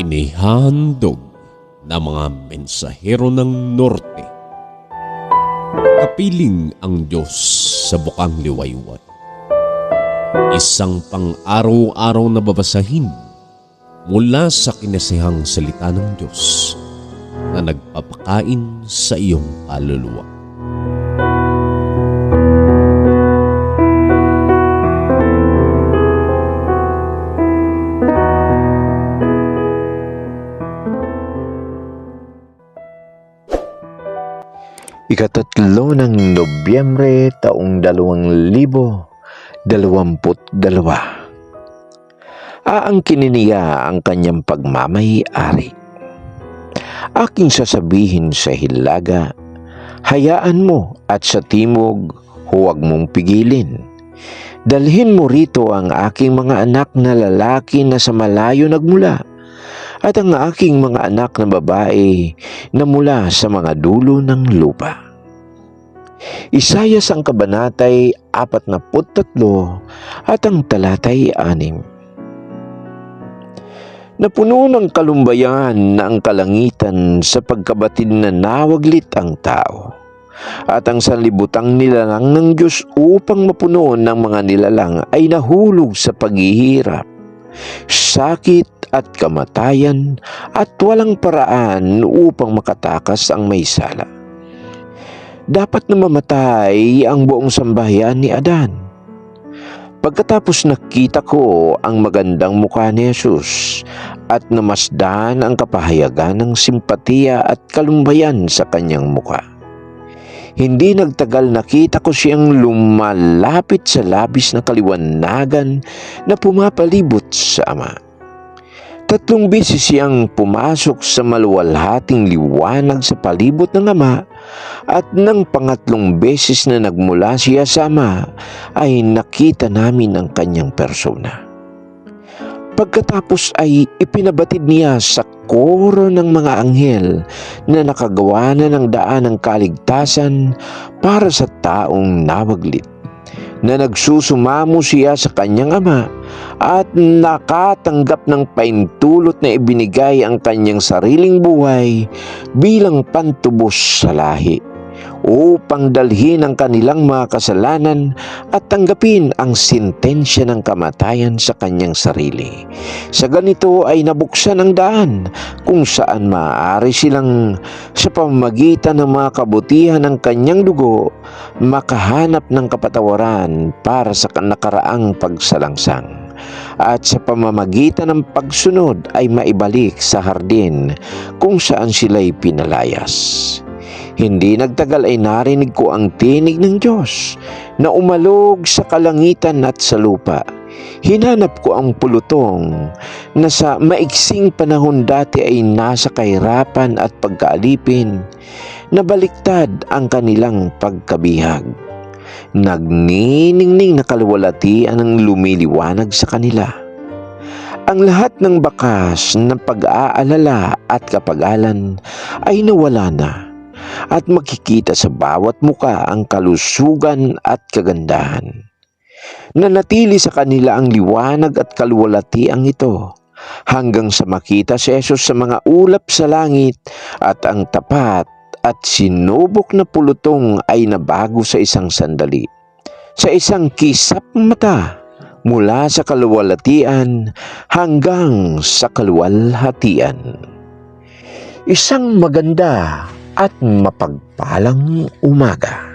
inihandog ng mga mensahero ng norte. Kapiling ang Diyos sa bukang liwayway. Isang pang-araw-araw na babasahin mula sa kinasihang salita ng Diyos na nagpapakain sa iyong kaluluwa. Ikatatlo ng Nobyembre taong dalawang libo dalawamput dalawa. Aangkinin niya ang kanyang pagmamayari. Aking sasabihin sa hilaga, hayaan mo at sa timog, huwag mong pigilin. Dalhin mo rito ang aking mga anak na lalaki na sa malayo nagmula at ang aking mga anak na babae na mula sa mga dulo ng lupa. Isayas ang kabanatay 43 at ang talatay 6. Napuno ng kalumbayan na ang kalangitan sa pagkabatid na nawaglit ang tao at ang sanlibutang nilalang ng Diyos upang mapuno ng mga nilalang ay nahulog sa paghihirap, sakit at kamatayan at walang paraan upang makatakas ang may sala. Dapat na mamatay ang buong sambahayan ni Adan. Pagkatapos nakita ko ang magandang mukha ni Jesus at namasdan ang kapahayagan ng simpatiya at kalumbayan sa kanyang mukha. Hindi nagtagal nakita ko siyang lumalapit sa labis na kaliwanagan na pumapalibot sa Ama. Tatlong beses siyang pumasok sa maluwalhating liwanag sa palibot ng Ama at nang pangatlong beses na nagmula siya sa Ama ay nakita namin ang kanyang persona. Pagkatapos ay ipinabatid niya sa koro ng mga anghel na nakagawa na ng daan ng kaligtasan para sa taong nawaglit na nagsusumamo siya sa kanyang ama at nakatanggap ng paintulot na ibinigay ang kanyang sariling buhay bilang pantubos sa lahi upang dalhin ang kanilang mga kasalanan at tanggapin ang sintensya ng kamatayan sa kanyang sarili. Sa ganito ay nabuksan ang daan kung saan maaari silang sa pamamagitan ng mga kabutihan ng kanyang dugo makahanap ng kapatawaran para sa nakaraang pagsalangsang at sa pamamagitan ng pagsunod ay maibalik sa hardin kung saan sila'y pinalayas. Hindi nagtagal ay narinig ko ang tinig ng Diyos na umalog sa kalangitan at sa lupa. Hinanap ko ang pulutong na sa maiksing panahon dati ay nasa kahirapan at pagkaalipin na baliktad ang kanilang pagkabihag. Nagniningning na kalwalatian ang lumiliwanag sa kanila. Ang lahat ng bakas ng pag-aalala at kapagalan ay nawala na at makikita sa bawat muka ang kalusugan at kagandahan. Nanatili sa kanila ang liwanag at kaluwalhatiang ito hanggang sa makita si Jesus sa mga ulap sa langit at ang tapat at sinubok na pulutong ay nabago sa isang sandali. Sa isang kisap mata mula sa kaluwalhatian hanggang sa kaluwalhatian. Isang maganda at mapagpalang umaga.